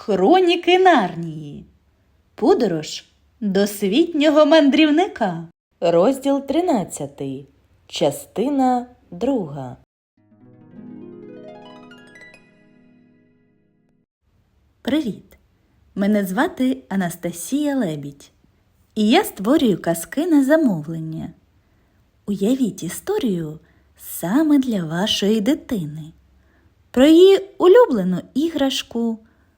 Хроніки Нарнії. Подорож досвітнього мандрівника. Розділ 13. Частина 2. Привіт! Мене звати Анастасія Лебідь, і я створюю казки на замовлення. Уявіть історію саме для вашої дитини, про її улюблену іграшку,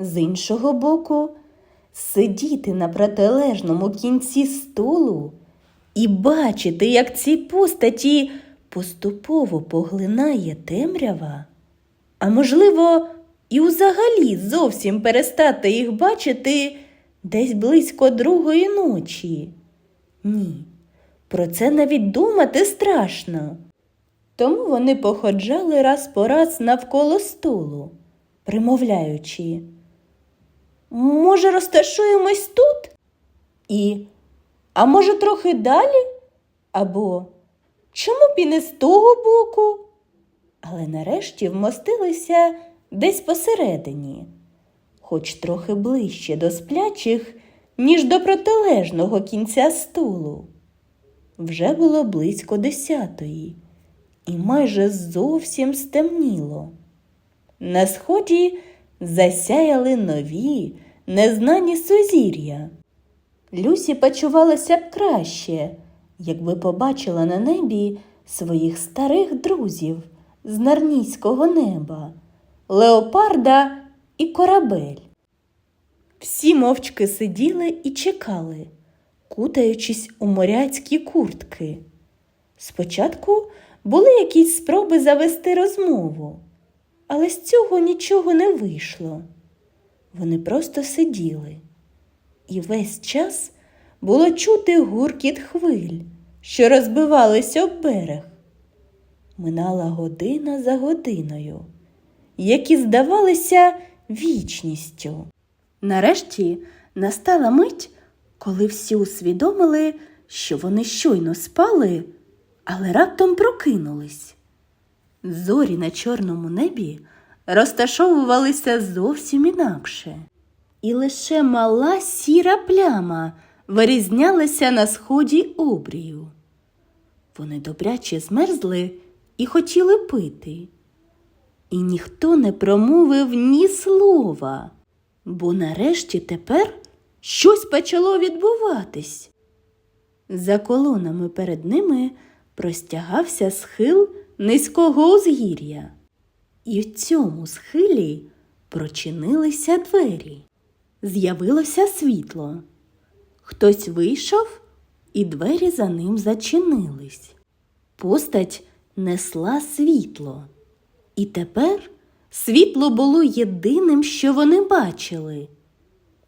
З іншого боку, сидіти на протилежному кінці столу і бачити, як ці постаті поступово поглинає темрява, а можливо, і взагалі зовсім перестати їх бачити десь близько другої ночі. Ні, про це навіть думати страшно. Тому вони походжали раз по раз навколо столу, примовляючи. Може, розташуємось тут? І, а може, трохи далі? Або чому б і не з того боку? Але нарешті вмостилися десь посередині, хоч трохи ближче до сплячих, ніж до протилежного кінця столу. Вже було близько десятої, і майже зовсім стемніло. На сході засяяли нові, незнані сузір'я. Люсі почувалася б краще, якби побачила на небі своїх старих друзів з нарнійського неба, леопарда і корабель. Всі мовчки сиділи і чекали, кутаючись у моряцькі куртки. Спочатку були якісь спроби завести розмову, але з цього нічого не вийшло. Вони просто сиділи, і весь час було чути гуркіт хвиль, що розбивалися об берег. Минала година за годиною, які здавалися вічністю. Нарешті настала мить, коли всі усвідомили, що вони щойно спали, але раптом прокинулись. Зорі на чорному небі розташовувалися зовсім інакше, і лише мала сіра пляма вирізнялася на сході обрію. Вони добряче змерзли і хотіли пити. І ніхто не промовив ні слова, бо нарешті тепер щось почало відбуватись. За колонами перед ними простягався схил низького узгір'я, і в цьому схилі прочинилися двері. З'явилося світло. Хтось вийшов, і двері за ним зачинились. Постать несла світло. І тепер світло було єдиним, що вони бачили.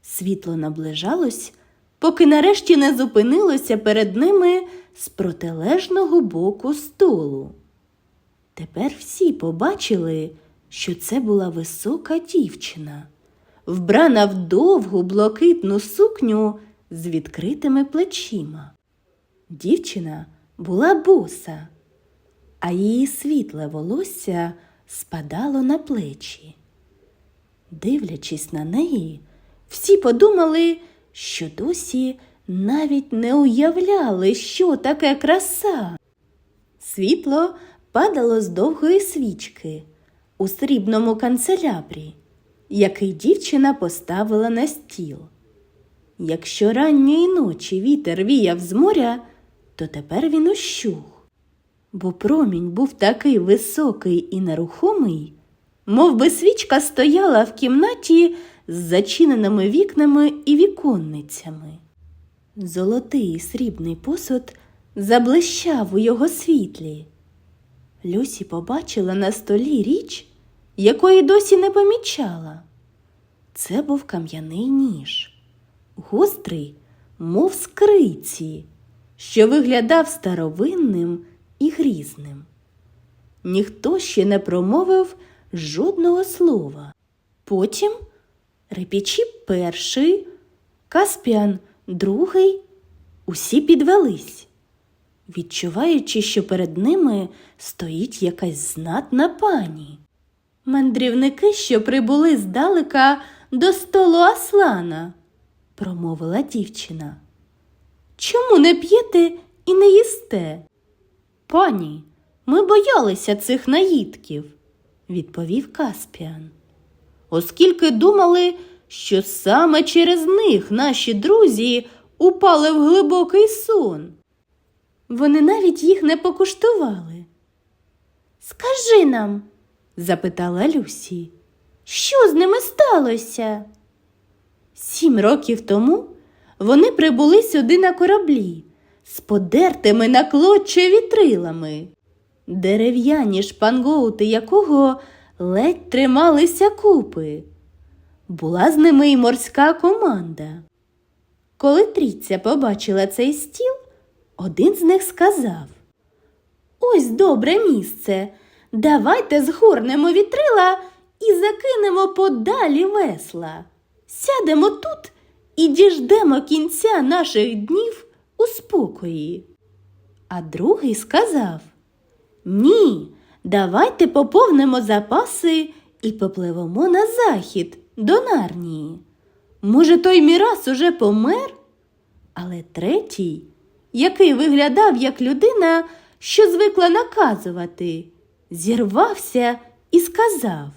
Світло наближалось, поки нарешті не зупинилося перед ними з протилежного боку столу. Тепер всі побачили, що це була висока дівчина, вбрана в довгу блакитну сукню з відкритими плечима. Дівчина була боса, а її світле волосся спадало на плечі. Дивлячись на неї, всі подумали, що досі навіть не уявляли, що таке краса. Світло падало з довгої свічки у срібному канцелябрі, який дівчина поставила на стіл. Якщо ранньої ночі вітер віяв з моря, то тепер він ущух, бо промінь був такий високий і нерухомий, мов би свічка стояла в кімнаті з зачиненими вікнами і віконницями. Золотий і срібний посуд заблищав у його світлі. Люсі побачила на столі річ, якої досі не помічала. Це був кам'яний ніж, гострий, мов скриці, що виглядав старовинним і грізним. Ніхто ще не промовив жодного слова. Потім репічі перший, Каспіан другий, усі підвелись, відчуваючи, що перед ними стоїть якась знатна пані. Мандрівники, що прибули здалека до столу Аслана, промовила дівчина. Чому не п'єте і не їсте? Пані, ми боялися цих наїдків, відповів Каспіан. Оскільки думали, що саме через них наші друзі упали в глибокий сон. Вони навіть їх не покуштували. Скажи нам, запитала Люсі, що з ними сталося? Сім років тому вони прибули сюди на кораблі з подертими на клоччя вітрилами, дерев'яні шпангоути якого ледь трималися купи. Була з ними й морська команда. Коли трійця побачила цей стіл, один з них сказав Ось добре місце. Давайте згорнемо вітрила і закинемо подалі весла. Сядемо тут і діждемо кінця наших днів у спокої. А другий сказав Ні, давайте поповнимо запаси і попливемо на захід до Нарнії. Може, той Мірас уже помер? Але третій, який виглядав як людина, що звикла наказувати, зірвався і сказав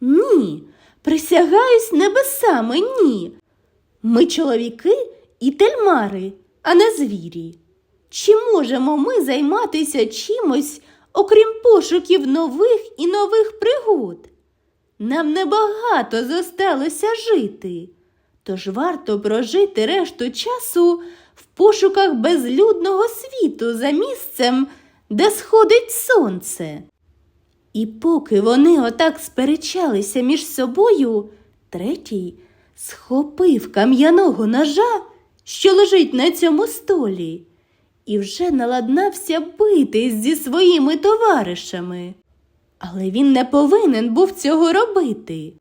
Ні, присягаюсь небесами, ні. Ми чоловіки і тельмари, а не звірі. Чи можемо ми займатися чимось, окрім пошуків нових і нових пригод? Нам небагато зосталося жити, тож варто прожити решту часу в пошуках безлюдного світу за місцем, де сходить сонце. І поки вони отак сперечалися між собою, третій схопив кам'яного ножа, що лежить на цьому столі, і вже наладнався битись зі своїми товаришами. Але він не повинен був цього робити.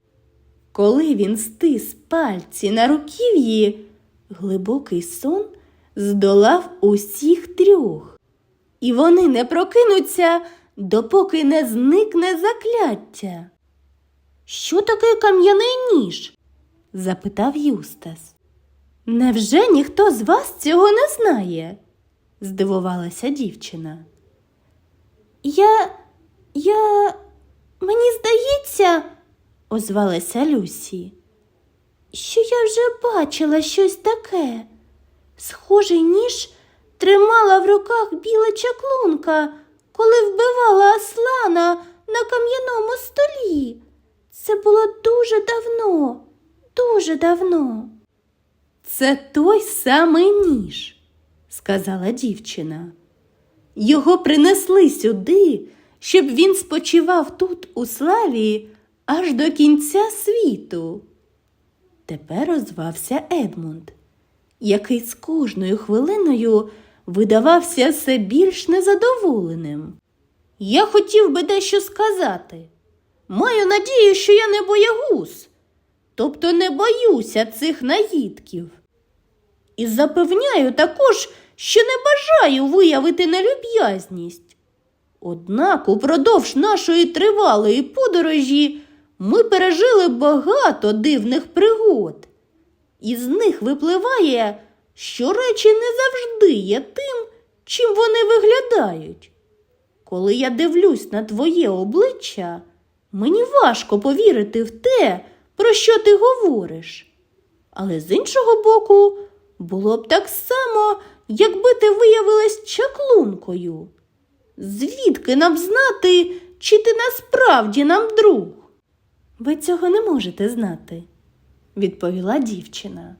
Коли він стис пальці на руків'ї, глибокий сон здолав усіх трьох, і вони не прокинуться, допоки не зникне закляття. Що таке кам'яний ніж? запитав Юстас. Невже ніхто з вас цього не знає? здивувалася дівчина. Я. Я. Мені здається, озвалася Люсі, що я вже бачила щось таке. Схожий ніж тримала в руках біла чаклунка, коли вбивала Аслана на кам'яному столі. Це було дуже давно, дуже давно. Це той самий ніж, сказала дівчина. Його принесли сюди, щоб він спочивав тут у славі аж до кінця світу. Тепер озвався Едмунд, який з кожною хвилиною видавався все більш незадоволеним. Я хотів би дещо сказати. Маю надію, що я не боягуз, тобто не боюся цих наїдків. І запевняю також, що не бажаю виявити нелюб'язність. Однак упродовж нашої тривалої подорожі ми пережили багато дивних пригод. Із них випливає, що речі не завжди є тим, чим вони виглядають. Коли я дивлюсь на твоє обличчя, мені важко повірити в те, про що ти говориш. Але з іншого боку, було б так само, якби ти виявилась чаклункою. Звідки нам знати, чи ти насправді нам друг? Ви цього не можете знати, відповіла дівчина.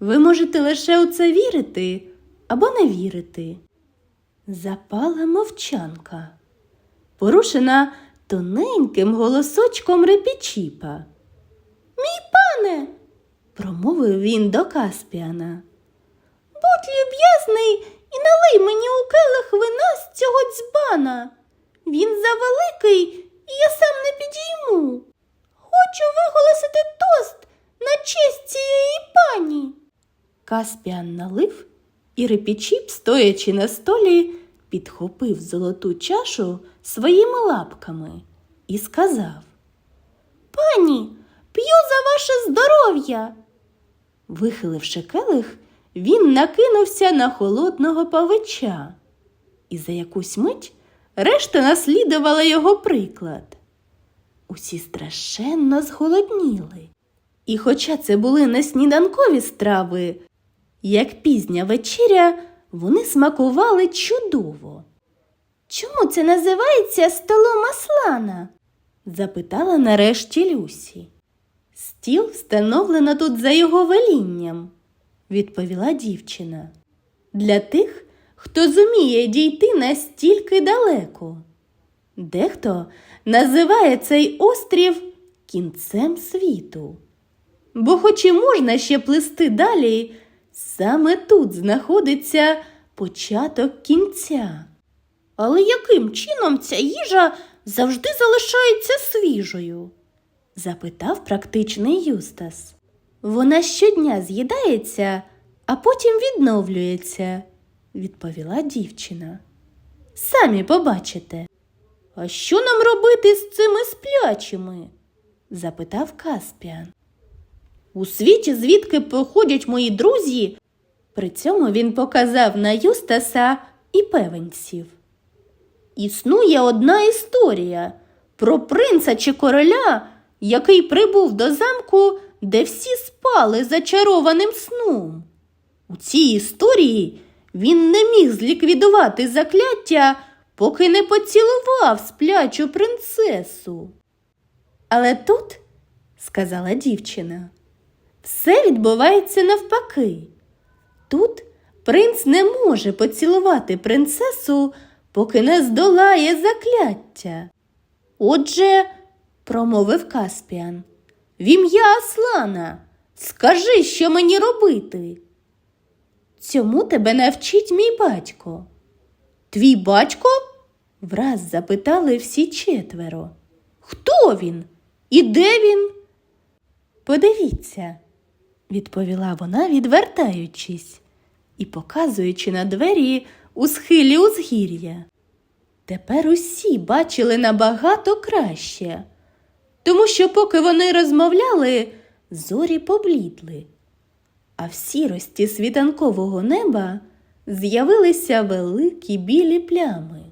Ви можете лише у це вірити або не вірити. Запала мовчанка, порушена тоненьким голосочком репічіпа. Мій пане, промовив він до Каспіана. Будь люб'язний і налий мені у келих вина з цього дзьбана. Він завеликий, і я сам не підійму. Хочу виголосити тост на честь цієї пані. Каспіан налив, і репічіп, стоячи на столі, підхопив золоту чашу своїми лапками і сказав Пані, п'ю за ваше здоров'я. Вихиливши келих, він накинувся на холодного павича, і за якусь мить решта наслідувала його приклад. Усі страшенно зголодніли. І хоча це були не сніданкові страви, як пізня вечеря, вони смакували чудово. Чому це називається столом Аслана? запитала нарешті Люсі. Стіл встановлено тут за його велінням, відповіла дівчина. Для тих, хто зуміє дійти настільки далеко. Дехто називає цей острів кінцем світу. Бо, хоч і можна ще плисти далі, саме тут знаходиться початок кінця. Але яким чином ця їжа завжди залишається свіжою? запитав практичний Юстас. Вона щодня з'їдається, а потім відновлюється, відповіла дівчина. Самі побачите. А що нам робити з цими сплячими? запитав Каспіан. У світі, звідки походять мої друзі, при цьому він показав на Юстаса і певенців. Існує одна історія про принца чи короля, який прибув до замку, де всі спали зачарованим сном. У цій історії він не міг зліквідувати закляття, поки не поцілував сплячу принцесу. Але тут, сказала дівчина, все відбувається навпаки. Тут принц не може поцілувати принцесу, поки не здолає закляття. Отже, промовив Каспіан, в ім'я Аслана, скажи, що мені робити. Цьому тебе навчить мій батько. Твій батько? враз запитали всі четверо. Хто він? І де він? Подивіться, відповіла вона, відвертаючись і показуючи на двері у схилі узгір'я. Тепер усі бачили набагато краще, тому що, поки вони розмовляли, зорі поблідли, а в сірості світанкового неба з'явилися великі білі плями.